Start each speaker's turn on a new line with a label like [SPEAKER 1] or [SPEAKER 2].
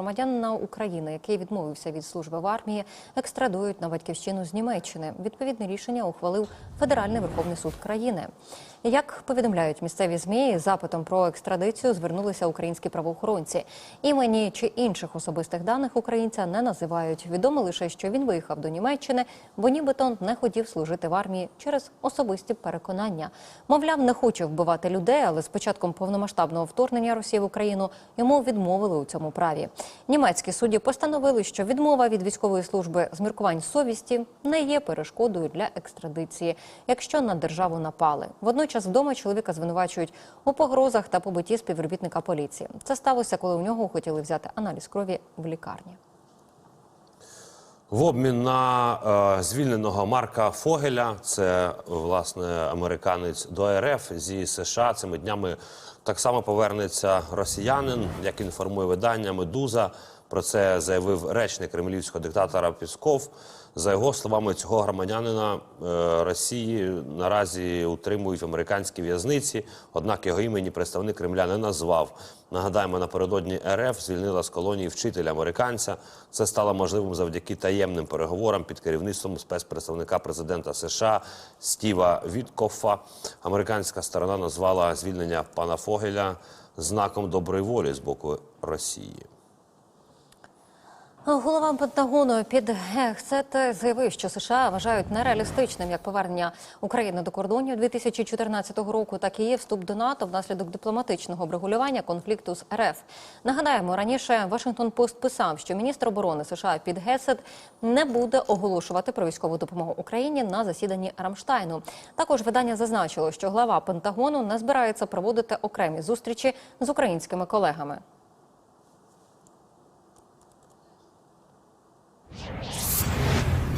[SPEAKER 1] громадянина України, який відмовився від служби в армії, екстрадують на батьківщину з Німеччини. Відповідне рішення ухвалив Федеральний Верховний суд країни. Як повідомляють місцеві змі, запитом про екстрадицію звернулися українські правоохоронці. Імені чи інших особистих даних українця не називають. Відомо лише, що він виїхав до Німеччини, бо нібито не хотів служити в армії через особисті переконання. Мовляв, не хоче вбивати людей, але з початком повномасштабного вторгнення Росії в Україну йому відмовили у цьому праві. Німецькі судді постановили, що відмова від військової служби з міркувань совісті не є перешкодою для екстрадиції, якщо на державу напали. Водночас вдома чоловіка звинувачують у погрозах та побитті співробітника поліції. Це сталося, коли у нього хотіли взяти аналіз крові в лікарні.
[SPEAKER 2] В обмін на е, звільненого Марка Фогеля, це власне американець до РФ зі США. Цими днями так само повернеться росіянин, як інформує видання Медуза. Про це заявив речник кремлівського диктатора Пісков. За його словами, цього громадянина е, Росії наразі утримують в американській в'язниці. Однак його імені представник Кремля не назвав. Нагадаємо, напередодні РФ звільнила з колонії вчителя американця. Це стало можливим завдяки таємним переговорам під керівництвом спецпредставника президента США Стіва Віткофа. Американська сторона назвала звільнення пана Фогеля знаком доброї волі з боку Росії.
[SPEAKER 1] Голова Пентагону під Гексет заявив, що США вважають нереалістичним як повернення України до кордонів 2014 року, так і є вступ до НАТО внаслідок дипломатичного врегулювання конфлікту з РФ. Нагадаємо, раніше Вашингтон Пост писав, що міністр оборони США під Гесет не буде оголошувати про військову допомогу Україні на засіданні Рамштайну. Також видання зазначило, що глава Пентагону не збирається проводити окремі зустрічі з українськими колегами.